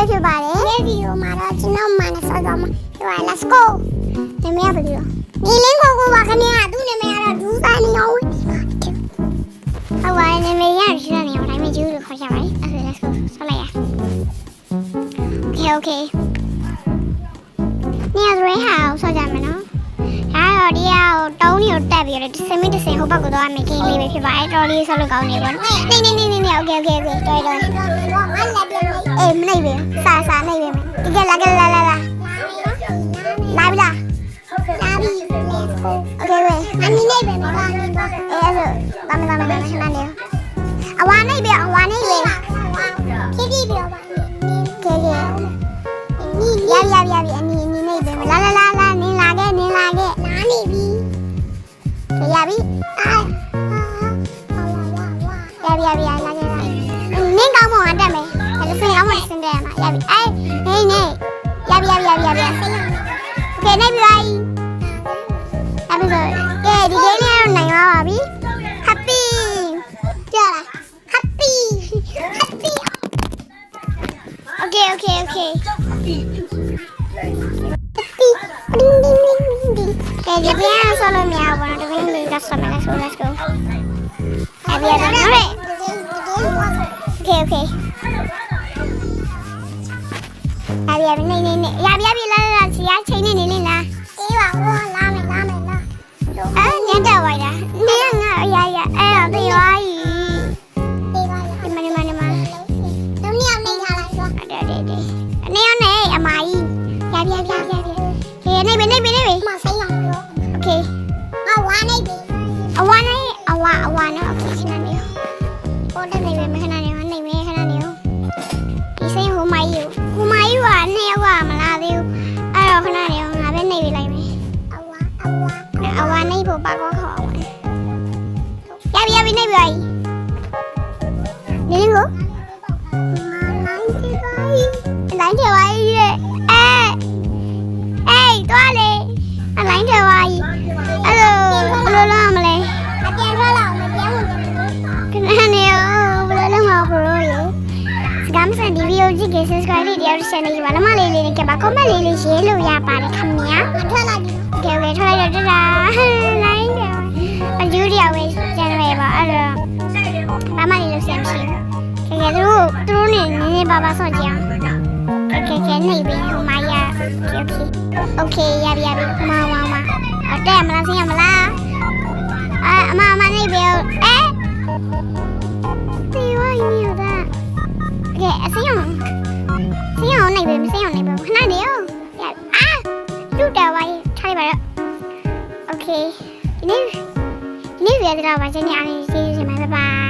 ပဲဖြစ်ပါတယ်ဒီဗီဒီယိုမှာတော့ကျွန်တော်မှနဲ့ဆော့တော့မှာဒီက let's go နာမည်ကဘယ်လိုနေလင်းကိုကိုပါခင်ဗျာသူ့နာမည်ကတော့ဒူးဆိုင်နေအောင်ဟုတ်ပါနာမည်ရရှိတဲ့နေရာတိုင်းမှာကျူးလို့ခေါ်ကြပါတယ်အဲ့ဒါ let's go ဆော့လိုက်ရ okay okay နေရာတွေဟာဆော့ကြမယ်နော်ဒါတော့ဒီဟာကိုတုံးနေကိုတက်ပြီးတော့တစ်စမင်းတစ်စင်ဟိုဘက်ကိုသွားမယ်ကင်းလေးပဲဖြစ်ပါတယ်တော်လေးဆော့လို့ကောင်းနေပါတော့နေနေနေနေနေ okay okay okay တော်တော်အေး မနေပြီစာစာနေပြီမယ်ကြည့်ကြလာကြလာလာလာလာပြီလားလာပြီ okay ပဲအနည်းနေပဲမပါအေးအဲ့ဒါဘာမှမလုပ်နဲ့ခဏနေအဝါနေပြီအဝါနေပြီဖြည်းဖြည်းပြောပါကေကေရရရရအနီအနီနေပြီလာလာလာလာနင်းလာခဲ့နင်းလာခဲ့လာနေပြီရပြီအာရပြီရပြီ yabi. Ay, hey, ne. Yabi, yabi, yabi, yabi. Okay, ne bye. Yabi, bye. Yeah, di gani ayon na yung. Happy. Yara. Happy. Happy. Okay, okay, okay. Happy. Ding, ding, ding, ding. Okay, yabi na solo miyaw. Bono, ding, ding, let's go, let's go, let's go. Yabi, yabi, yabi. Okay, okay. Okay happy happy နေနေနေရပြီရပြီလာလာချီရချိန်နေနေနေလားအေးပါဘောလာမယ်လာမယ်လာအဲ့ညတက်ဝိုင်းတာနေငါရရအဲ့တော့ပြေးသွားပြီဒီမနေမနေမလုံးနေအောင်နေထားလိုက်တော့တဲ့တဲ့တဲ့နေအောင်နေအမကြီးရပြီရပြီရပြီဟေးနေပြီနေပြီနေပြီမဆိုင်အောင်လို့ okay အဝါနေပြီအဝါနေအဝါအဝါနော် okay ခဏ အဝါအဝါနေဖို့ပါကောခေါ်အောင်ရပြီရပြီနေပြီနေကိုလိုင်းတယ်ပါကြီးရဲ့အဲအေးတွားလေအလိုင်းတယ်ပါကြီးအဲ့လိုဘယ်လိုလုပ်ရမလဲအပြန်ထွက်လာအောင်မပြန်ဝင်ခဏနေရောဘယ်လိုလုပ်မှာဘရိုရေစကားမစဒီဗီဒီယိုကြည့်ကြ subscribe လေးတရားရှယ်နေကြပါလမလေးလေးနဲ့ကပါ comment လေးလေးရေးလို့ရပါတယ်ခင်ဗျာထွက်လာပြီ โอเคโอเคထွက်လိုက်တော့တတာလိုင်းတယ်အကျူးတရားပဲကျန်နေပါအဲ့တော့ဘာမှလေးလို့ဆင်မရှိဘူးကဲကဲသူတို့သူတို့နေနည်းနည်းပါပါဆော့ကြအောင်ကဲကဲကဲနေပြီဟိုမရโอเคโอเคရပြီရပြီဟိုမဟိုမအတက်မလားဆင်းရမလားအာအမအမနေပြီအဲဒီဝိုင်းနေတော့ ကဲအစင်းအော ဒီနေ့ဒီနေ့ပြန်ကြတော့ပါချင်းနေအားလေးကျေးဇူးတင်ပါတယ်ဘိုင်ဘိုင်